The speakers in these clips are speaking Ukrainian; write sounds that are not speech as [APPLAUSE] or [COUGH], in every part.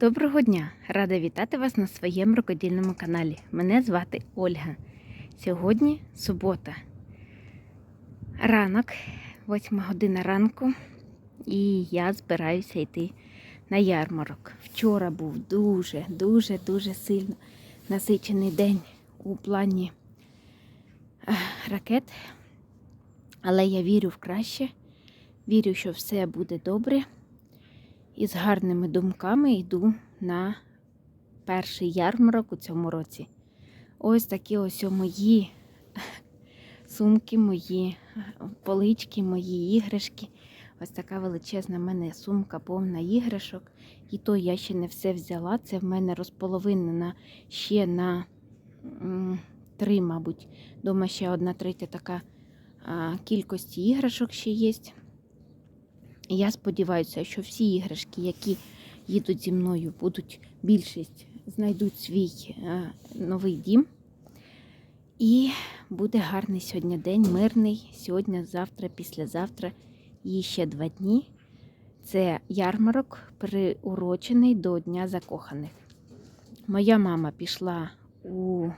Доброго дня! Рада вітати вас на своєму рукодільному каналі. Мене звати Ольга. Сьогодні субота. Ранок, 8 година ранку, і я збираюся йти на ярмарок. Вчора був дуже, дуже, дуже сильно насичений день у плані ракет. Але я вірю в краще, вірю, що все буде добре. І з гарними думками йду на перший ярмарок у цьому році. Ось такі ось мої [LAUGHS] сумки, мої полички, мої іграшки. Ось така величезна в мене сумка повна іграшок. І то я ще не все взяла. Це в мене розполовинена ще на три, мабуть. Дома ще одна третя така кількості іграшок ще є. Я сподіваюся, що всі іграшки, які їдуть зі мною, будуть більшість знайдуть свій е, новий дім. І буде гарний сьогодні день, мирний. Сьогодні, завтра, післязавтра і ще два дні. Це ярмарок, приурочений до Дня закоханих. Моя мама пішла у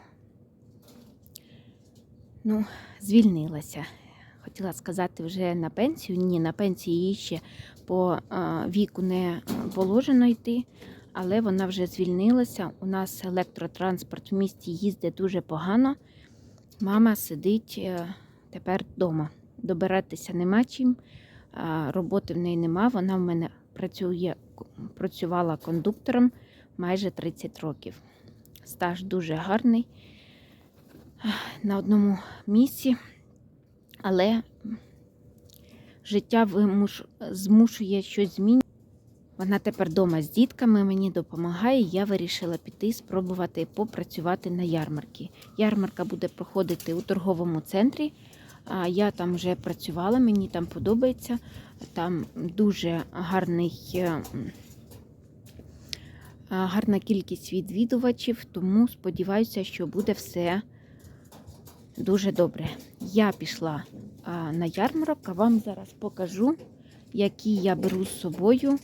ну, звільнилася. Хотіла сказати вже на пенсію. Ні, на пенсії їй ще по віку не положено йти, але вона вже звільнилася. У нас електротранспорт в місті їздить дуже погано. Мама сидить е, тепер вдома. Добиратися нема чим, роботи в неї нема. Вона в мене працює, працювала кондуктором майже 30 років. Стаж дуже гарний на одному місці. Але життя вимуш... змушує щось змінювати. Вона тепер вдома з дітками мені допомагає. Я вирішила піти спробувати попрацювати на ярмарці. Ярмарка буде проходити у торговому центрі. Я там вже працювала, мені там подобається. Там дуже гарний, е, гарна кількість відвідувачів, тому сподіваюся, що буде все дуже добре. Я пішла а, на ярмарок, а вам зараз покажу, які я беру з собою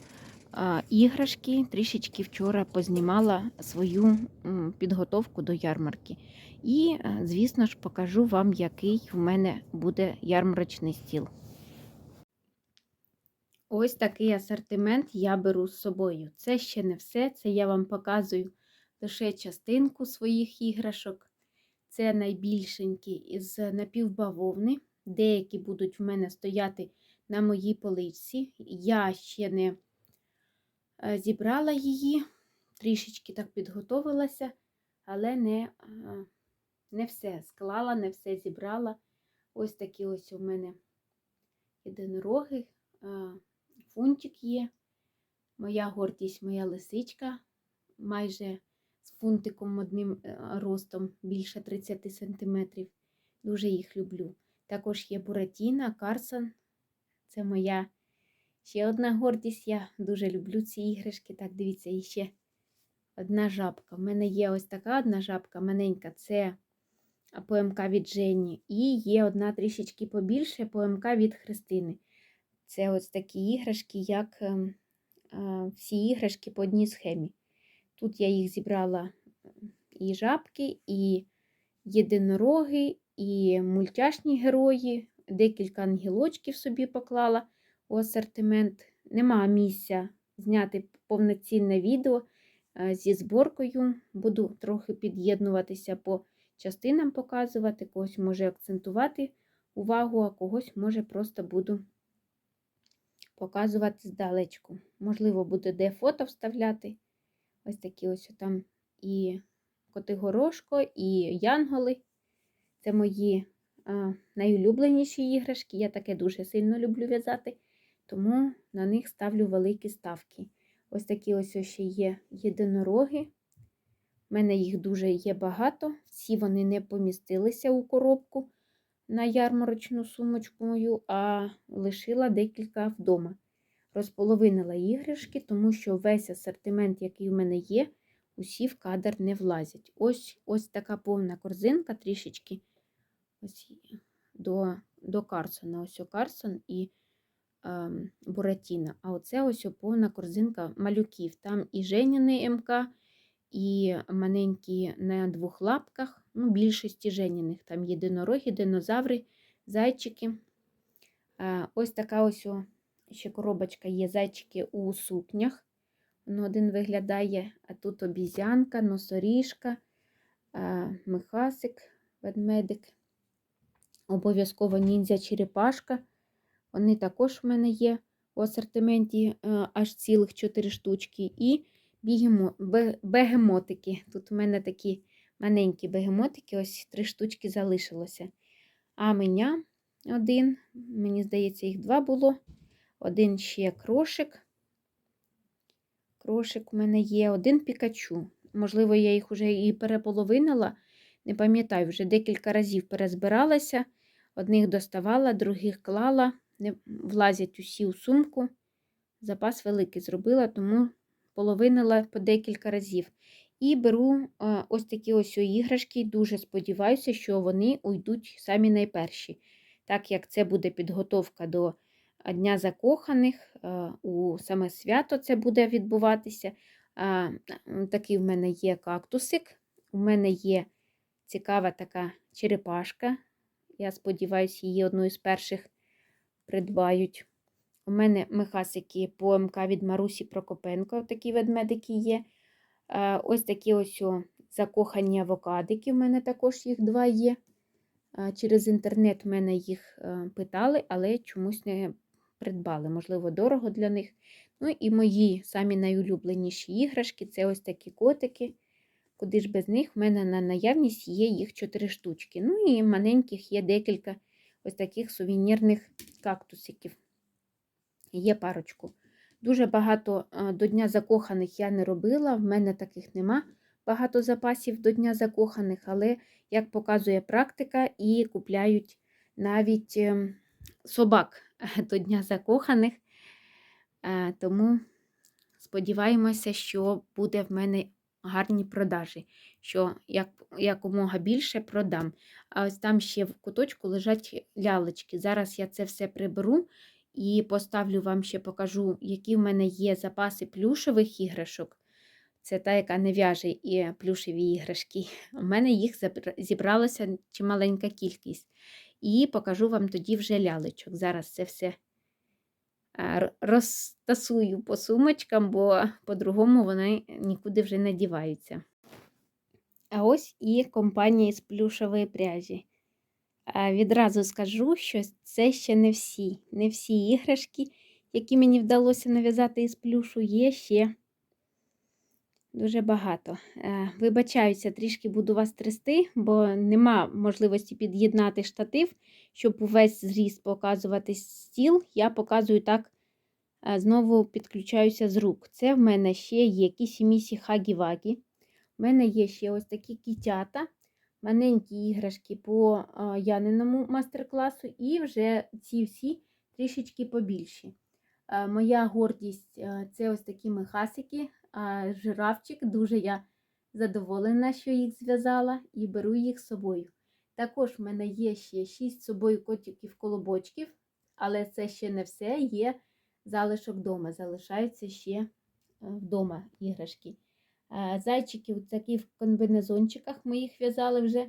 а, іграшки. Трішечки вчора познімала свою м, підготовку до ярмарки. І, а, звісно ж, покажу вам, який в мене буде ярмарочний стіл. Ось такий асортимент я беру з собою. Це ще не все, це я вам показую лише частинку своїх іграшок. Це найбільшенькі із напівбавовни. Деякі будуть в мене стояти на моїй поличці. Я ще не е, зібрала її, трішечки так підготовилася, але не, е, не все склала, не все зібрала. Ось такі ось у мене єдинороги, е, фунтик є. Моя гордість, моя лисичка майже з фунтиком одним ростом більше 30 см. Дуже їх люблю. Також є Буратіна, Карсон. Це моя ще одна гордість. Я дуже люблю ці іграшки. Так, дивіться, і ще одна жабка. У мене є ось така одна жабка маленька це ПМК від Жені. І є одна трішечки побільше ПМК від Христини. Це ось такі іграшки, як всі іграшки по одній схемі. Тут я їх зібрала і жабки, і єдинороги, і мультяшні герої, декілька ангелочків собі поклала у асортимент. Нема місця зняти повноцінне відео зі зборкою. Буду трохи під'єднуватися по частинам показувати, когось може акцентувати увагу, а когось може просто буду показувати здалечку. Можливо, буде де фото вставляти. Ось такі ось там і Котигорошко, і Янголи. Це мої а, найулюбленіші іграшки. Я таке дуже сильно люблю в'язати, тому на них ставлю великі ставки. Ось такі ось ще є єдинороги. У мене їх дуже є багато. Всі вони не помістилися у коробку на ярмарочну сумочку мою, а лишила декілька вдома розполовинила іграшки, тому що весь асортимент, який в мене є, усі в кадр не влазять. Ось ось така повна корзинка трішечки ось до до Карсона. Ось Карсон і ем, Буратіно. А оце ось повна корзинка малюків. Там і Женіни МК, і маленькі на двох лапках, ну, більшості Женіних. Там єдинороги, динозаври, зайчики. Е, Ось така ось ще коробочка є зайчики у сукнях. Воно один виглядає, а тут обізянка, носоріжка, михасик, ведмедик. Обов'язково ніндзя черепашка. Вони також в мене є у асортименті е, аж цілих 4 штучки. І бегемотики. Тут у мене такі маленькі бегемотики, ось 3 штучки залишилося. А мене один, мені здається, їх два було. Один ще крошик. Крошик у мене є, один пікачу. Можливо, я їх вже і переполовинила. Не пам'ятаю, вже декілька разів перезбиралася. Одних доставала, других клала, не влазять усі у сумку. Запас великий зробила, тому половинила по декілька разів. І беру а, ось такі ось іграшки. Дуже сподіваюся, що вони уйдуть самі найперші. Так як це буде підготовка до Дня закоханих, у саме свято це буде відбуватися. Такий в мене є кактусик, у мене є цікава така черепашка. Я сподіваюся, її одну із перших придбають. У мене мехасики по МК від Марусі Прокопенко, такі ведмедики є. Е, Ось такі ось закохані авокадики. У мене також їх два є. Е, Через інтернет мене їх е, питали, але чомусь не придбали. Можливо, дорого для них. Ну і мої самі найулюбленіші іграшки це ось такі котики. Куди ж без них в мене на наявність є їх 4 штучки. Ну і маленьких є декілька ось таких сувенірних кактусиків. Є парочку. Дуже багато до Дня закоханих я не робила, в мене таких нема багато запасів до Дня закоханих, але, як показує практика, і купляють навіть ем, собак [LAUGHS] до Дня закоханих. Е, Тому сподіваємося, що буде в мене гарні продажі, що як, якомога більше продам. А ось там ще в куточку лежать лялечки. Зараз я це все приберу і поставлю вам ще покажу, які в мене є запаси плюшевих іграшок. Це та, яка не в'яже і плюшеві іграшки. У мене їх зібралося чималенька кількість. І покажу вам тоді вже лялечок. Зараз це все розтасую по сумочкам, бо по-другому вони нікуди вже не діваються. А ось і компанія з плюшової пряжі. Відразу скажу, що це ще не всі. Не всі іграшки, які мені вдалося нав'язати із плюшу, є ще дуже багато. Е, Вибачаюся, трішки буду вас трясти, бо нема можливості під'єднати штатив, щоб увесь зріст показувати стіл. Я показую так, е, знову підключаюся з рук. Це в мене ще є кісімісі хагі-вагі. У мене є ще ось такі кітята, маленькі іграшки по Яниному мастер-класу, і вже ці всі трішечки побільші. Е, Моя гордість е, це ось такі мехасики, жирафчик. Дуже я задоволена, що їх зв'язала, і беру їх з собою. Також в мене є ще 6 з собою котиків-колобочків, але це ще не все. Є залишок вдома. Залишаються ще е, вдома іграшки. Е, Зайчики такі в комбінезончиках ми їх в'язали вже.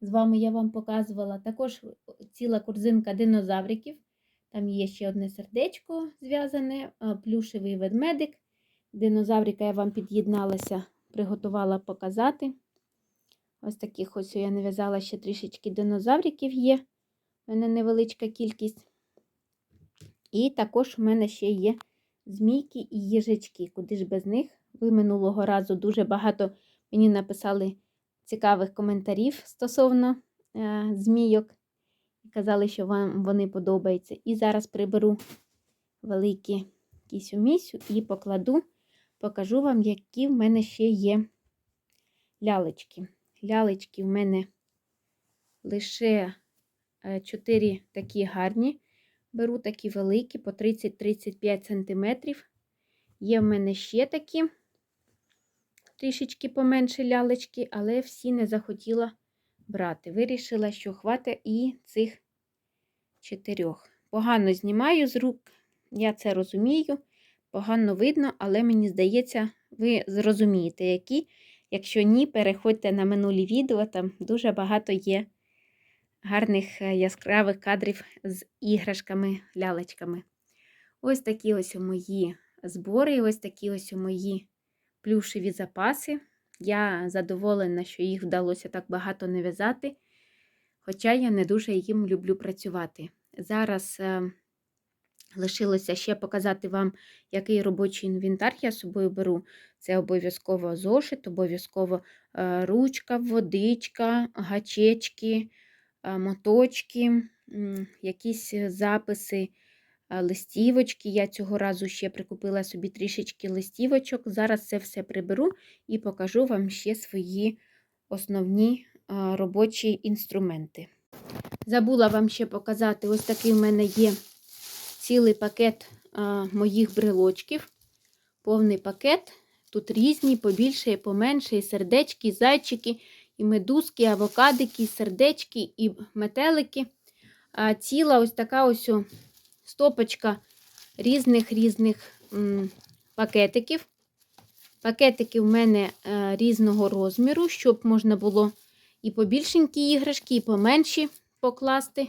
З вами я вам показувала. Також ціла корзинка динозавриків. Там є ще одне сердечко зв'язане, плюшевий ведмедик. Динозаврика я вам під'єдналася, приготувала показати. Ось таких ось я нав'язала ще трішечки динозавриків є. У мене невеличка кількість. І також у мене ще є змійки і їжачки. Куди ж без них? Ви минулого разу дуже багато мені написали цікавих коментарів стосовно е, змійок. Казали, що вам вони подобаються. І зараз приберу великі кісю місю і покладу, покажу вам, які в мене ще є лялечки. Лялечки в мене лише 4 такі гарні. Беру такі великі по 30-35 см. Є в мене ще такі трішечки поменше лялечки, але всі не захотіла брати. Вирішила, що хватить і цих чотирьох. Погано знімаю з рук, Я це розумію, погано видно, але мені здається, ви зрозумієте, які. Якщо ні, переходьте на минулі відео, там дуже багато є гарних е, яскравих кадрів з іграшками, лялечками. Ось такі ось мої збори, ось такі ось мої плюшеві запаси. Я задоволена, що їх вдалося так багато не в'язати, хоча я не дуже їм люблю працювати. Зараз е, лишилося ще показати вам, який робочий інвентар я з собою беру. Це обов'язково зошит, обов'язково е, ручка, водичка, гачечки, е, моточки, якісь записи, е, листівочки. Я цього разу ще прикупила собі трішечки листівочок. Зараз це все приберу і покажу вам ще свої основні робочі інструменти. Забула вам ще показати, ось такий в мене є цілий пакет а, моїх брелочків. Повний пакет. Тут різні, побільше і поменше, і сердечки, і зайчики, і медузки, і авокадики, і сердечки, і метелики. А, ціла ось така ось стопочка різних-різних пакетиків. Пакетики в мене е, різного розміру, щоб можна було і побільшенькі іграшки, і поменші покласти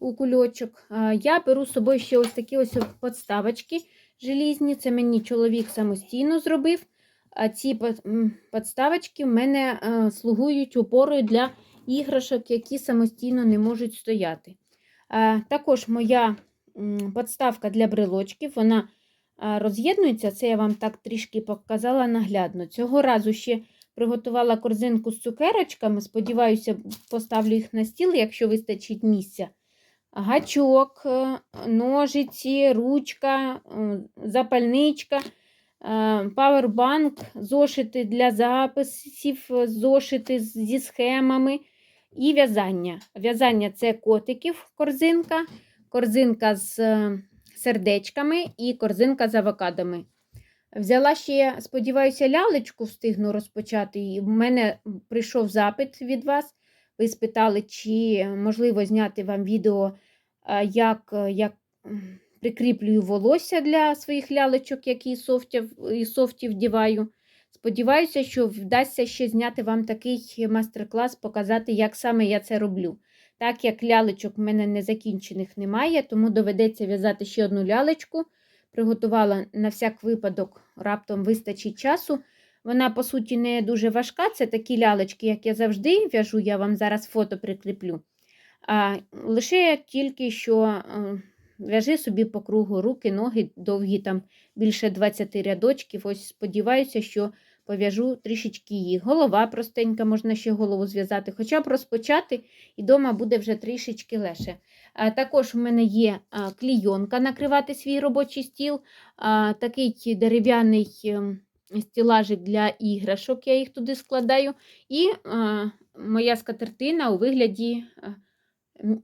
у кульочок. Я беру з собою ще ось такі ось подставочки желізні. Це мені чоловік самостійно зробив. А ці подставочки в мене слугують опорою для іграшок, які самостійно не можуть стояти. Також моя подставка для брелочків, вона роз'єднується. Це я вам так трішки показала наглядно. Цього разу ще приготувала корзинку з цукерочками. Сподіваюся, поставлю їх на стіл, якщо вистачить місця гачок, е, ножиці, ручка, е, запальничка, е, павербанк, зошити для записів, зошити зі схемами і в'язання. В'язання це котиків, корзинка, корзинка з сердечками і корзинка з авокадами. Взяла ще, сподіваюся, лялечку встигну розпочати. В мене прийшов запит від вас. Ви спитали, чи можливо зняти вам відео, як як прикріплюю волосся для своїх лялечок, які і софтів вдіваю. Сподіваюся, що вдасться ще зняти вам такий майстер-клас, показати, як саме я це роблю. Так як лялечок в мене незакінчених немає, тому доведеться в'язати ще одну лялечку. Приготувала на всяк випадок, раптом вистачить часу. Вона, по суті, не дуже важка. Це такі лялечки, як я завжди в'яжу, я вам зараз фото прикріплю. А, Лише тільки що е, в'яжи собі по кругу руки, ноги довгі, там більше 20 рядочків. Ось сподіваюся, що пов'яжу трішечки їх. Голова простенька, можна ще голову зв'язати, хоча б розпочати, і вдома буде вже трішечки легше. А, Також у мене є клійонка накривати свій робочий стіл, а, такий дерев'яний. Стілажик для іграшок, я їх туди складаю. І а, моя скатертина у вигляді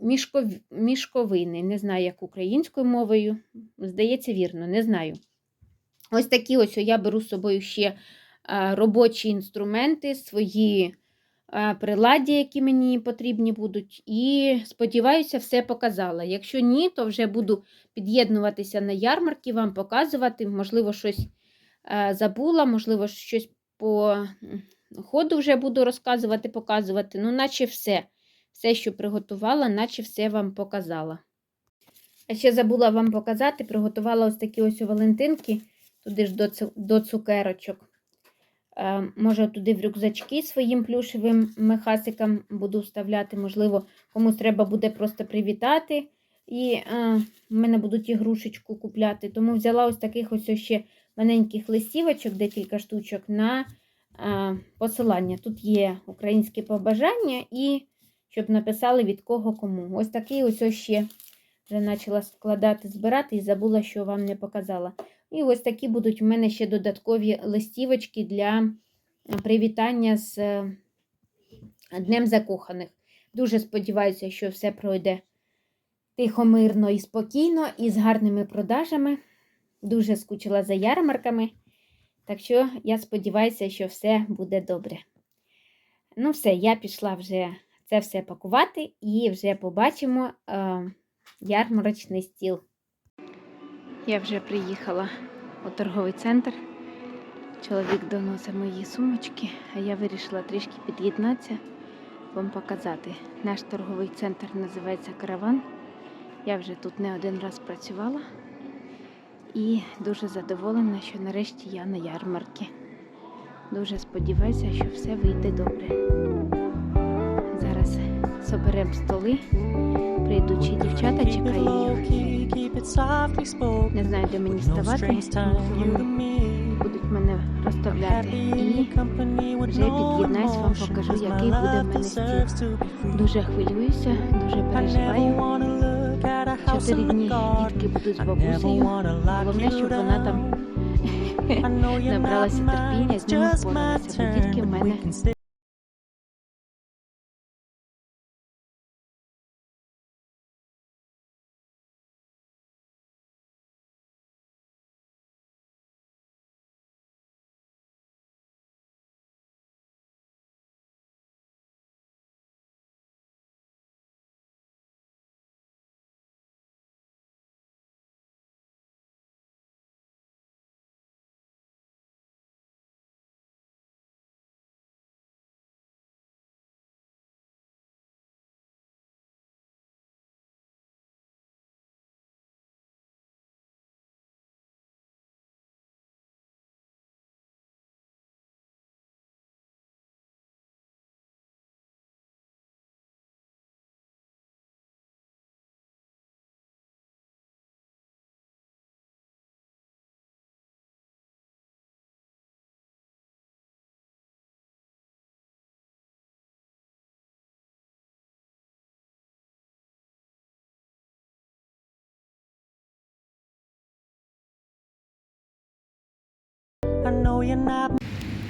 мішков... мішковини. Не знаю, як українською мовою. Здається, вірно, не знаю. Ось такі ось я беру з собою ще а, робочі інструменти, свої а, приладі, які мені потрібні будуть. І, сподіваюся, все показала. Якщо ні, то вже буду під'єднуватися на ярмарки, вам показувати, можливо, щось. Е, забула, можливо, щось по ходу вже буду розказувати, показувати. Ну, наче все. Все, що приготувала, наче все вам показала. А ще забула вам показати, приготувала ось такі ось валентинки, туди ж до цукерочок. Е, може, туди в рюкзачки своїм плюшевим мехасикам буду вставляти, можливо, комусь треба буде просто привітати. І е, в мене будуть ігрушечку купляти. Тому взяла ось таких ось ще маленьких листівочок, декілька штучок на посилання. Тут є українське побажання і щоб написали від кого кому. Ось такий ось ще вже почала складати, збирати і забула, що вам не показала. І ось такі будуть у мене ще додаткові листівочки для привітання з е, Днем Закоханих. Дуже сподіваюся, що все пройде тихо, мирно і спокійно, і з гарними продажами. Дуже скучила за ярмарками. Так що я сподіваюся, що все буде добре. Ну, все, я пішла вже це все пакувати і вже побачимо е, ярмарочний стіл. Я вже приїхала у торговий центр. Чоловік доносить мої сумочки, а я вирішила трішки під'єднатися, вам показати. Наш торговий центр називається Караван. Я вже тут не один раз працювала і дуже задоволена, що нарешті я на ярмарці. Дуже сподіваюся, що все вийде добре. Зараз соберемо столи, прийдуть ще дівчата, чекаю їх. Не знаю, де мені ставати, вони будуть мене розставляти. І вже під'єднаюсь, вам покажу, який буде в мене стіл. Дуже хвилююся, дуже переживаю. Чотири дні дітки будуть з бабусею. Головне, щоб вона там набралася терпіння і з ними впоралася, бо дітки в мене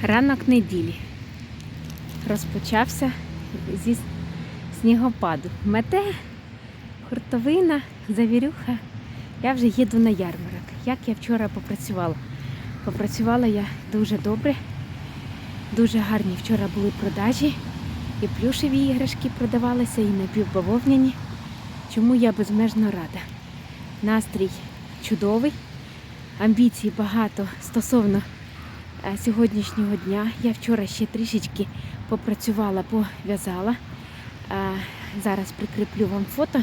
Ранок неділі розпочався зі снігопаду. Мете, хуртовина, завірюха. Я вже їду на ярмарок. Як я вчора попрацювала? Попрацювала я дуже добре, дуже гарні вчора були продажі. І плюшеві іграшки продавалися, і напівбавовняні. Чому я безмежно рада. Настрій чудовий, амбіцій багато стосовно сьогоднішнього дня. Я вчора ще трішечки попрацювала, пов'язала. Е, Зараз прикріплю вам фото.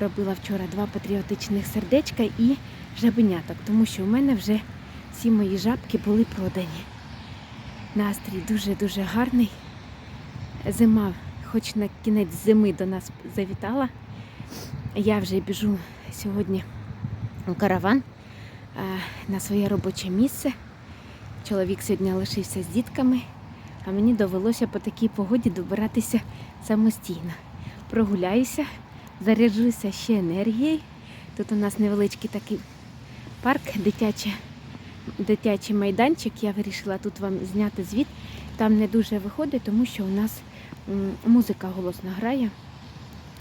Робила вчора два патріотичних сердечка і жабеняток, тому що у мене вже всі мої жабки були продані. Настрій дуже-дуже гарний. Зима, хоч на кінець зими до нас завітала. Я вже біжу сьогодні у караван е, на своє робоче місце. Чоловік сьогодні лишився з дітками, а мені довелося по такій погоді добиратися самостійно. Прогуляюся, заряджуся ще енергією. Тут у нас невеличкий такий парк, дитячий, дитячий майданчик. Я вирішила тут вам зняти звіт. Там не дуже виходить, тому що у нас музика голосно грає.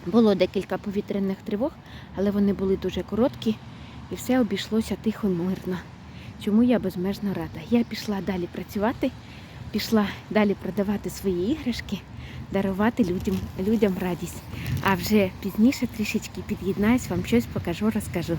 Було декілька повітряних тривог, але вони були дуже короткі і все обійшлося тихо мирно. Чому я безмежно рада? Я пішла далі працювати, пішла далі продавати свої іграшки, дарувати людям, людям радість. А вже пізніше трішечки під'єднаюсь, вам щось покажу, розкажу.